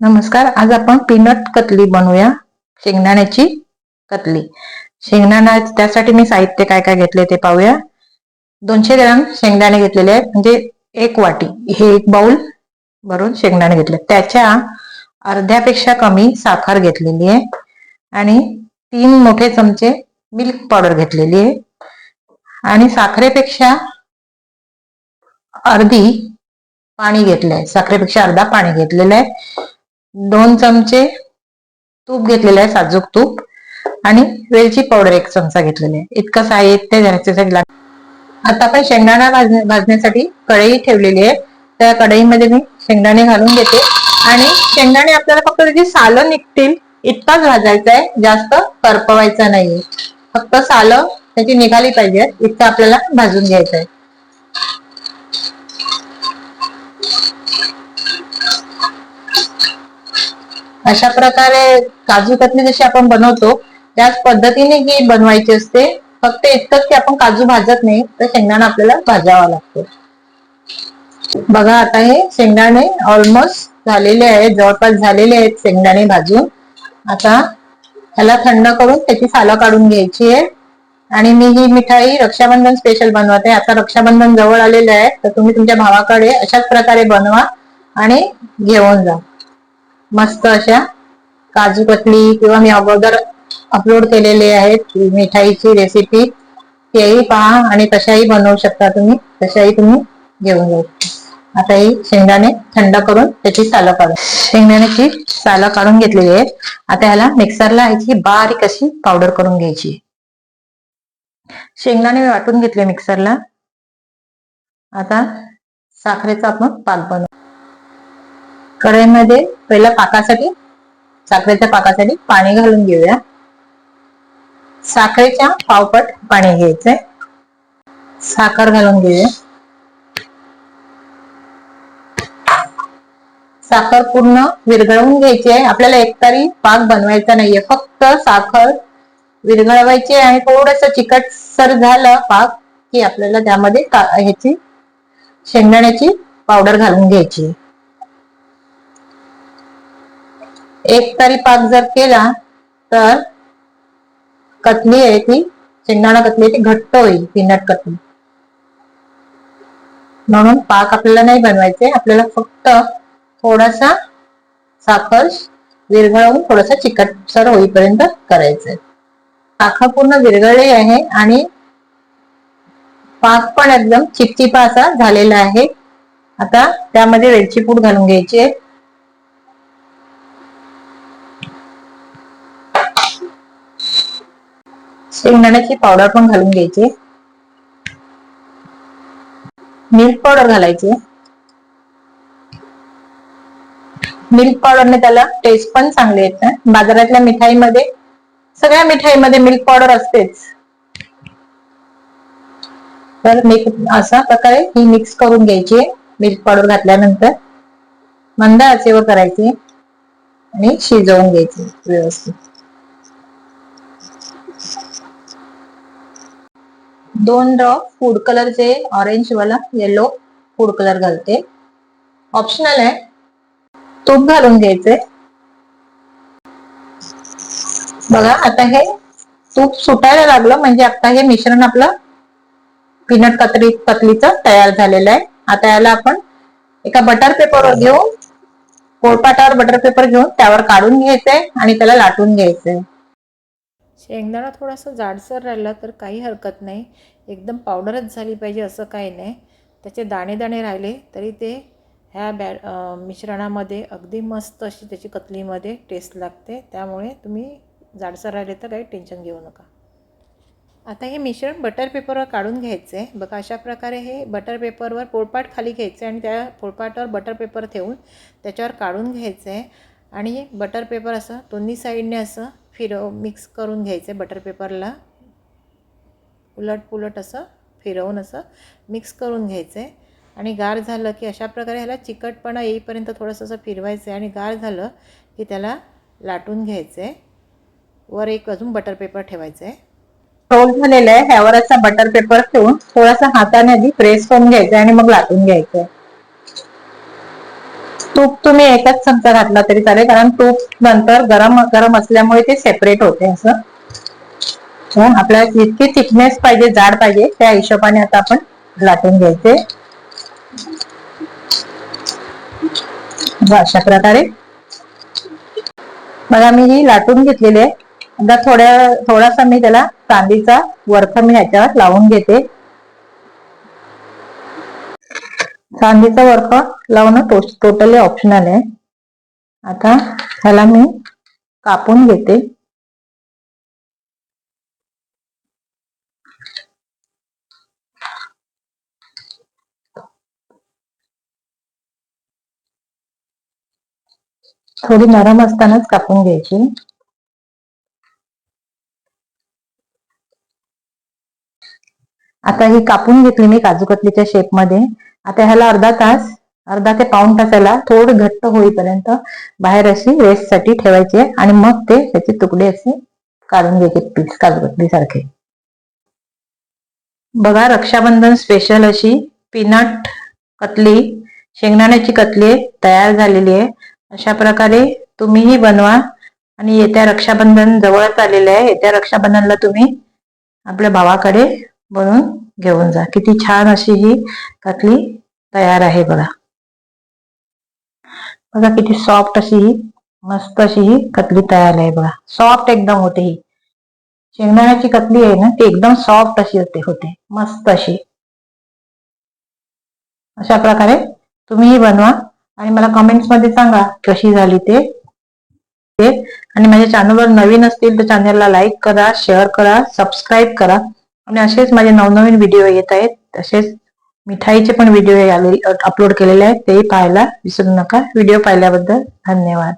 नमस्कार आज आपण पीनट कतली बनवूया शेंगदाण्याची कतली. शेंगदाणा त्यासाठी मी साहित्य काय काय घेतले ते पाहूया. दोनशे ग्राम शेंगदाणे घेतलेले आहेत म्हणजे एक वाटी हे एक बाउल भरून शेंगदाणे घेतले. त्याच्या अर्ध्यापेक्षा कमी साखर घेतलेली आहे आणि तीन मोठे चमचे मिल्क पावडर घेतलेली आहे. आणि साखरेपेक्षा अर्धी पाणी घेतलंय साखरेपेक्षा अर्धा पाणी घेतलेलं आहे. दोन चमचे तूप घेतलेलं आहे साजूक तूप. आणि वेलची पावडर एक चमचा घेतलेला आहे. इतकं साहित्य त्याच्यासाठी लाग आता आपण शेंगदाणा भाजण्यासाठी कढई ठेवलेली आहे. त्या कढईमध्ये मी शेंगदाणे घालून घेते. आणि शेंगदाणे आपल्याला फक्त त्याची सालं निघतील इतकाच भाजायचा आहे. जास्त करपवायचा नाहीये. फक्त सालं त्याची निघाली पाहिजे इतकं आपल्याला भाजून घ्यायचं आहे. अशा प्रकारे काजू कतली जशी आपण बनवतो त्याच पद्धतीने ही बनवायची असते. फक्त इतकंच की आपण काजू भाजत नाही तर शेंगदाणा आपल्याला भाजावा लागतो. बघा आता हे शेंगदाणे ऑलमोस्ट झालेले आहेत जवळपास झालेले आहेत शेंगदाणे भाजून. आता ह्याला थंड करून त्याची सालं काढून घ्यायची आहे. आणि मी ही मिठाई रक्षाबंधन स्पेशल बनवते. आता रक्षाबंधन जवळ आलेले आहे तर तुम्ही तुमच्या भावाकडे अशाच प्रकारे बनवा आणि घेऊन जा. मस्त अशा काजू कतली किंवा मी अगोदर अपलोड केलेले आहेत मिठाईची रेसिपी तेही पहा आणि तशाही बनवू शकता तुम्ही तशाही तुम्ही घेऊन जाऊ आता ही शेंगदाणे थंड करून त्याची सालं काढून. शेंगदाण्याची सालं काढून घेतलेली आहे आता ह्याला मिक्सरला ह्याची बारीक अशी पावडर करून घ्यायची. शेंगदाणे मी वाटून घेतले मिक्सरला आता साखरेचा आपण पाक बनवू. कढईमध्ये पहिल्या पाकासाठी साखरेच्या पाकासाठी पाणी घालून घेऊया. साखरेच्या पावपट पाणी घ्यायचंय. साखर घालून घेऊया. साखर पूर्ण विरघळवून घ्यायची आहे. आपल्याला एकतरी पाक बनवायचा नाहीये. फक्त साखर विरघळवायची आणि थोडस चिकटसर झालं पाक की आपल्याला त्यामध्ये ह्याची शेंगदाण्याची पावडर घालून घ्यायची. एक तरी पाक जर केला तर कतली आहे ती शेंगदाणा कतली ती घट्ट होईल पीनट कतली म्हणून पाक आपल्याला नाही बनवायचे आपल्याला फक्त थोडासा साखर विरघळवून थोडासा चिकटसर होईपर्यंत करायचंय. पाखा पूर्ण विरघळले आहे आणि पाक पण एकदम चिपचिपा असा झालेला आहे. आता त्यामध्ये वेलची पूड घालून घ्यायची आहे. शेंगदाण्याची पावडर पण घालून घ्यायची. मिल्क पावडर घालायची. मिल्क पावडरने त्याला टेस्ट पण चांगले येते. बाजारातल्या मिठाईमध्ये सगळ्या मिठाईमध्ये मिल्क पावडर असतेच. तर अशा प्रकारे ही मिक्स करून घ्यायची. मिल्क पावडर घातल्यानंतर मंद आचेवर करायची आणि शिजवून घ्यायची व्यवस्थित. दोन ड्रॉप फूड कलरचे ऑरेंज वाला येलो फूड कलर घालते. ऑप्शनल आहे. तूप घालून घ्यायचे. बघा आता हे तूप सुटायला लागलं म्हणजे आता हे मिश्रण आपलं पीनट कतरी कतलीचं तयार झालेलं आहे. आता याला आपण एका बटर पेपरवर घेऊन पोळपाटावर बटर पेपर घेऊन त्यावर काढून घ्यायचंय आणि त्याला लाटून घ्यायचंय शेंगदाणा थोडासा जाडसर राहिला तर काही हरकत नाही. एकदम पावडरच झाली पाहिजे असं काही नाही. त्याचे दाणे दाणे राहिले तरी ते ह्या बॅ मिश्रणामध्ये अगदी मस्त अशी त्याची कतलीमध्ये टेस्ट लागते. त्यामुळे तुम्ही जाडसर राहिले तर काही टेन्शन घेऊ नका. आता हे मिश्रण बटर पेपरवर काढून घ्यायचं. आहे बघा अशा प्रकारे हे बटर पेपरवर पोळपाट खाली घ्यायचं आहे आणि त्या पोळपाटावर बटर पेपर ठेवून त्याच्यावर काढून घ्यायचं. आहे आणि बटर पेपर असं दोन्ही साईडने असं फिरव मिक्स करून घ्यायचं आहे बटर पेपरला उलट पुलट असं फिरवून असं मिक्स करून घ्यायचं. आहे आणि गार झालं की अशा प्रकारे ह्याला चिकटपणा येईपर्यंत थोडंसं असं फिरवायचं आहे आणि गार झालं की त्याला लाटून घ्यायचं. आहे वर एक अजून बटर पेपर ठेवायचं. आहे रोल झालेलं आहे. ह्यावर असा बटर पेपर ठेवून थोडासा हाताने आधी प्रेस करून घ्यायचा आणि मग लाटून घ्यायचं. आहे तूप तुम्ही एकच चमचा घातला तरी चालेल कारण तूप नंतर गरम गरम असल्यामुळे ते सेपरेट होते असं. आपल्याला जितकी थिकनेस पाहिजे जाड पाहिजे त्या हिशोबाने आता आपण लाटून घ्यायचे. अशा प्रकारे. बघा मी ही लाटून घेतलेली आहे. आता थोड्या थोडासा मी त्याला चांदीचा वरख मी ह्याच्यावर लावून घेते. चांदीचा वर्क लावणं टोटली ऑप्शनल आहे. आता ह्याला मी कापून घेते. थोडी नरम असतानाच कापून घ्यायची. आता ही कापून घेतली मी काजूकतलीच्या शेपमध्ये शेपमध्ये. आता ह्याला अर्धा तास अर्धा ते पाऊण तासाला थोडं घट्ट होईपर्यंत बाहेर अशी रेस्टसाठी ठेवायची आहे आणि मग ते त्याचे तुकडे असे काढून घ्यायचे पीस काजूकतली सारखे बघा रक्षाबंधन स्पेशल अशी पीनट कतली शेंगदाण्याची कतली तयार झालेली आहे. अशा प्रकारे तुम्हीही बनवा आणि येत्या रक्षाबंधन जवळच आलेले आहे. येत्या रक्षाबंधनला तुम्ही आपल्या भावाकडे बनवून घेऊन जा. किती छान अशी ही कतली तयार आहे बघा. बघा किती सॉफ्ट अशी ही मस्त अशी ही कतली तयार आहे बघा. सॉफ्ट एकदम होते ही. शेंगदाण्याची कतली आहे ना ती एकदम सॉफ्ट अशी होते होते. मस्त अशी. अशा प्रकारे तुम्हीही बनवा आणि मला कमेंट्समध्ये सांगा कशी झाली ते. ते. आणि माझ्या चॅनलवर नवीन असतील तर चॅनलला लाईक करा शेअर करा सबस्क्राईब करा. आणि असेच माझे नवनवीन व्हिडिओ येत आहेत. तसेच मिठाईचे पण व्हिडिओ अपलोड केलेले आहेत. तेही पाहायला विसरू नका. व्हिडिओ पाहिल्याबद्दल धन्यवाद.